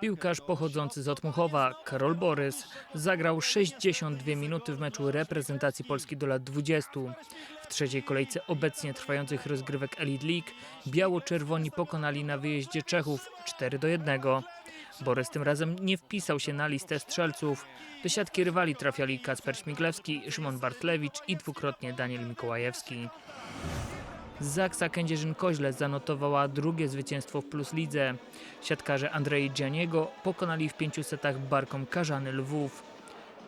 Piłkarz pochodzący z Otmuchowa, Karol Borys, zagrał 62 minuty w meczu reprezentacji Polski do lat 20. W trzeciej kolejce obecnie trwających rozgrywek Elite League biało-czerwoni pokonali na wyjeździe Czechów 4 do 1. Borys tym razem nie wpisał się na listę strzelców. Do siatki rywali trafiali Kacper Śmiglewski, Szymon Bartlewicz i dwukrotnie Daniel Mikołajewski. Zaksa Kędzierzyn-Koźle zanotowała drugie zwycięstwo w Plus Lidze. Siatkarze Andrzej Dzianiego pokonali w pięciu setach Barkom Karzany Lwów.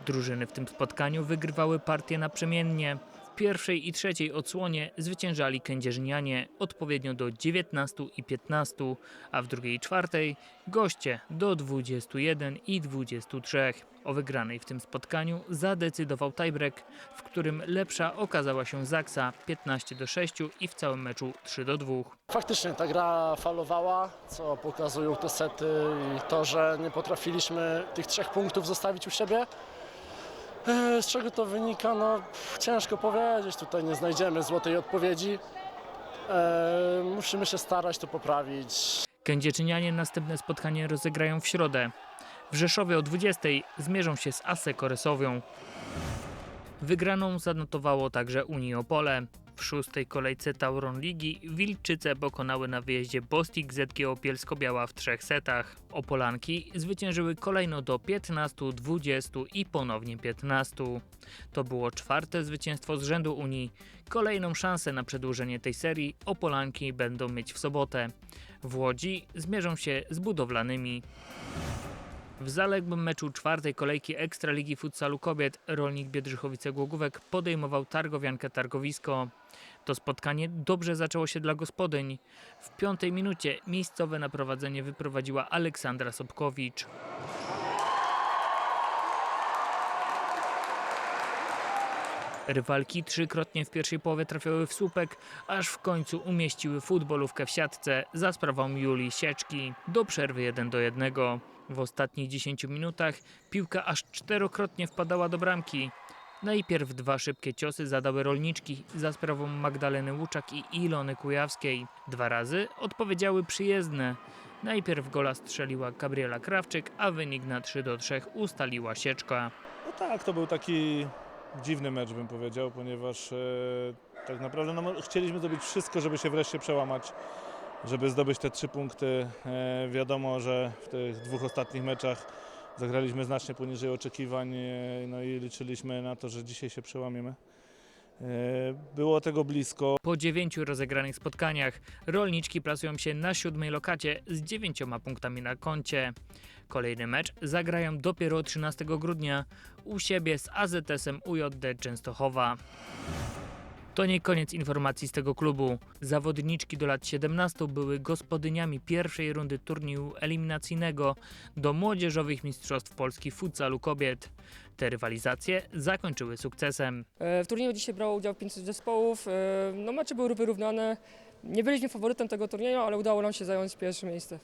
Drużyny w tym spotkaniu wygrywały partie naprzemiennie. Pierwszej i trzeciej odsłonie zwyciężali kędzierzynianie odpowiednio do 19 i 15, a w drugiej i czwartej goście do 21 i 23. O wygranej w tym spotkaniu zadecydował tiebreak, w którym lepsza okazała się Zaksa 15 do 6 i w całym meczu 3 do 2. Faktycznie ta gra falowała, co pokazują te sety i to, że nie potrafiliśmy tych trzech punktów zostawić u siebie. E, Z czego to wynika? No ciężko powiedzieć, tutaj nie znajdziemy złotej odpowiedzi. E, musimy się starać to poprawić. Kędzierzynianie następne spotkanie rozegrają w środę. W Rzeszowie o 20 zmierzą się z Asę Koresowią. Wygraną zanotowało także Unii Opole. W szóstej kolejce Tauron Ligi Wilczyce pokonały na wyjeździe Bostik ZGO Bielsko-Biała w trzech setach. Opolanki zwyciężyły kolejno do 15, 20 i ponownie 15. To było czwarte zwycięstwo z rzędu Unii. Kolejną szansę na przedłużenie tej serii Opolanki będą mieć w sobotę. W Łodzi zmierzą się z budowlanymi. W zaległym meczu czwartej kolejki Ekstraligi Futsalu Kobiet Rolnik Biedrzychowice Głogówek podejmował Targowiankę Targowisko. To spotkanie dobrze zaczęło się dla gospodyń. W piątej minucie miejscowe na prowadzenie wyprowadziła Aleksandra Sobkowicz. Rywalki trzykrotnie w pierwszej połowie trafiały w słupek, aż w końcu umieściły futbolówkę w siatce za sprawą Julii Sieczki do przerwy 1 do 1. W ostatnich 10 minutach piłka aż czterokrotnie wpadała do bramki. Najpierw dwa szybkie ciosy zadały rolniczki za sprawą Magdaleny Łuczak i Ilony Kujawskiej. Dwa razy odpowiedziały przyjezdne. Najpierw gola strzeliła Gabriela Krawczyk, a wynik na 3 do 3 ustaliła Sieczka. No tak, to był taki dziwny mecz, bym powiedział, ponieważ e, tak naprawdę no, chcieliśmy zrobić wszystko, żeby się wreszcie przełamać, żeby zdobyć te trzy punkty. E, wiadomo, że w tych dwóch ostatnich meczach zagraliśmy znacznie poniżej oczekiwań, e, no i liczyliśmy na to, że dzisiaj się przełamiemy. E, było tego blisko. Po dziewięciu rozegranych spotkaniach rolniczki plasują się na siódmej lokacie z dziewięcioma punktami na koncie. Kolejny mecz zagrają dopiero 13 grudnia u siebie z AZS-em UJD Częstochowa. To nie koniec informacji z tego klubu. Zawodniczki do lat 17 były gospodyniami pierwszej rundy turnieju eliminacyjnego do Młodzieżowych Mistrzostw Polski futsalu kobiet. Te rywalizacje zakończyły sukcesem. E, W turnieju dzisiaj brało udział 500 zespołów. E, No, mecze były wyrównane. Nie byliśmy faworytem tego turnieju, ale udało nam się zająć pierwsze miejsce.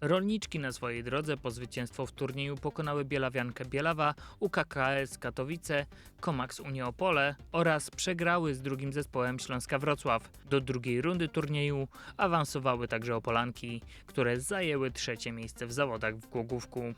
Rolniczki na swojej drodze po zwycięstwo w turnieju pokonały Bielawiankę Bielawa, UKKS Katowice, Komaks Unię Opole oraz przegrały z drugim zespołem Śląska Wrocław. Do drugiej rundy turnieju awansowały także Opolanki, które zajęły trzecie miejsce w zawodach w Głogówku.